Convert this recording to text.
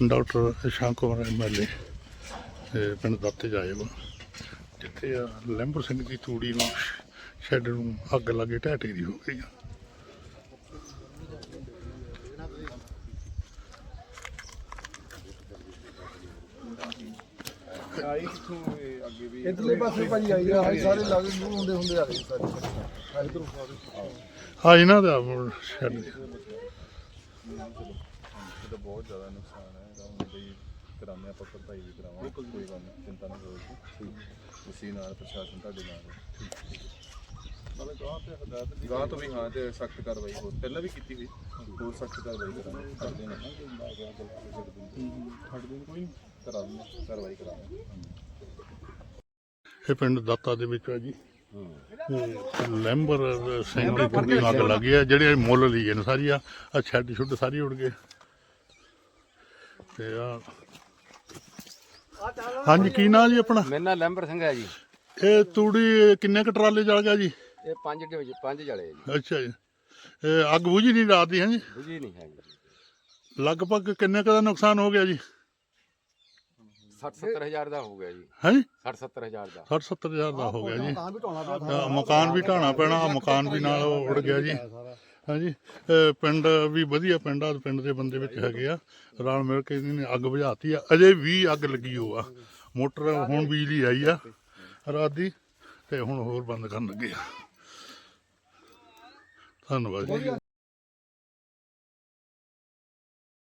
Doctor ਸ਼ਾਂਕ Kumar MLA ਪਿੰਡ ਦਾਤੇ ਜਾਏ ਵਾ ਜਿੱਥੇ ਆ ਲੈਂਬਰ ਸਿੰਘ ਦੀ ਤੂੜੀ ਨੂੰ ਸ਼ੈੱਡ ਨੂੰ ਅੱਗ ਲੱਗੇ ਢਹਿ ਦੀ ਹੋ ਗਈ ਆ। ਇਧਰਲੇ ਪਾਸੇ ਭਾਜੀ ਆਈ ਆ ਸਾਰੇ ਲੱਗ ਨੂੰ ਹੁੰਦੇ ਹੁੰਦੇ ਆ ਰਹੇ ਸਾਰੇ। ਇਧਰੋਂ ਸਾਰੇ ਆ ਇਹਨਾਂ ਦਾ ਸ਼ੈੱਡ। ਇਹਦਾ ਬਹੁਤ ਜ਼ਿਆਦਾ ਨੁਕਸਾਨ ਹੈ ਇਹਦਾ ਹੁਣ ਬਈ ਕਰਾਉਂਦੇ ਆਪਾਂ ਭਰਪਾਈ ਵੀ ਕਰਾਵਾਂਗੇ ਕੋਈ ਗੱਲ ਨਹੀਂ ਚਿੰਤਾ ਨਾ ਕਰੋ ਜੀ। ਤੁਸੀਂ ਨਾਲ ਪ੍ਰਸ਼ਾਸਨ ਤੁਹਾਡੇ ਨਾਲ ਹੈ। ਨਾਲੇ ਗਾਂ ਤੇ ਹਦਾਇਤ ਗਾਂ ਤੋਂ ਵੀ ਹਾਂ ਤੇ ਸਖਤ ਕਾਰਵਾਈ ਹੋਰ ਪਹਿਲਾਂ ਵੀ ਕੀਤੀ ਹੋਈ ਹੋਰ ਸਖਤ ਕਾਰਵਾਈ ਕਰਾਂਗੇ। ਕਰਦੇ ਨੇ ਛੱਡ ਦੇਣ ਕੋਈ ਨਹੀਂ। ਕਰਾ ਦਿੰਦੇ ਕਾਰਵਾਈ ਕਰਾਂਗੇ ਇਹ ਪਿੰਡ ਦਾਤਾ ਦੇ ਵਿੱਚ ਆ ਜੀ। ਲੈਂਬਰ ਸਿੰਘ ਦੀ ਨੂੰ ਅੱਗ ਲੱਗੀ ਆ ਜਿਹੜੇ ਮੁੱਲ ਲਈ ਨੇ ਸਾਰੀ ਆ ਛੱਡ ਛੁੱਡ ਸਾਰੀ ਉੜ ਗਏ। ਤੇ ਆ ਹਾਂਜੀ ਕੀ ਨਾਂ ਜੀ ਆਪਣਾ? ਮੇਰਾ ਨਾਮ ਲੈਂਬਰ ਸਿੰਘ ਹੈ ਜੀ। ਇਹ ਤੂੜੀ ਕਿੰਨੇ ਕ ਟਰਾਲੇ ਜਲ ਗਿਆ ਜੀ? ਇਹ ਪੰਜ ਡਿਵੀਜ਼ਨ ਪੰਜ ਜਲੇ ਜੀ। ਅੱਛਾ ਜੀ। ਇਹ ਅੱਗ ਬੁਝੀ ਨਹੀਂ ਰਾਤ ਦੀ ਹੈ ਜੀ ਬੁਝੀ ਨਹੀਂ ਹੈਗੀ ਲਗਭਗ ਕਿੰਨੇ ਕ ਦਾ ਨੁਕਸਾਨ ਹੋ ਗਿਆ ਜੀ? 60 70 ਹਜ਼ਾਰ ਦਾ ਹੋ ਗਿਆ ਜੀ। ਹੈ 60 70 ਹਜ਼ਾਰ ਦਾ। 60 70 ਹਜ਼ਾਰ ਦਾ ਹੋ ਗਿਆ ਜੀ। ਮਕਾਨ ਵੀ ਢਾਣਾ ਪੈਣਾ। ਮਕਾਨ ਵੀ ਨਾਲ ਉੜ ਗਿਆ ਜੀ। ਹਾਂਜੀ। ਪਿੰਡ ਵੀ ਵਧੀਆ ਪਿੰਡ ਆ, ਪਿੰਡ ਦੇ ਬੰਦੇ ਵਿੱਚ ਹੈਗੇ ਆ। ਰਲ ਮਿਲ ਕੇ ਇਹਨੇ ਅੱਗ ਬੁਝਾਤੀ ਆ। ਅਜੇ ਵੀ ਅੱਗ ਲੱਗੀ ਹੋ ਆ। ਮੋਟਰ ਹੁਣ ਬਿਜਲੀ ਆਈ ਆ। ਰਾਤ ਦੀ ਤੇ ਹੁਣ ਹੋਰ ਬੰਦ ਕਰਨ ਲੱਗੇ ਆ। ਧੰਨਵਾਦ ਜੀ।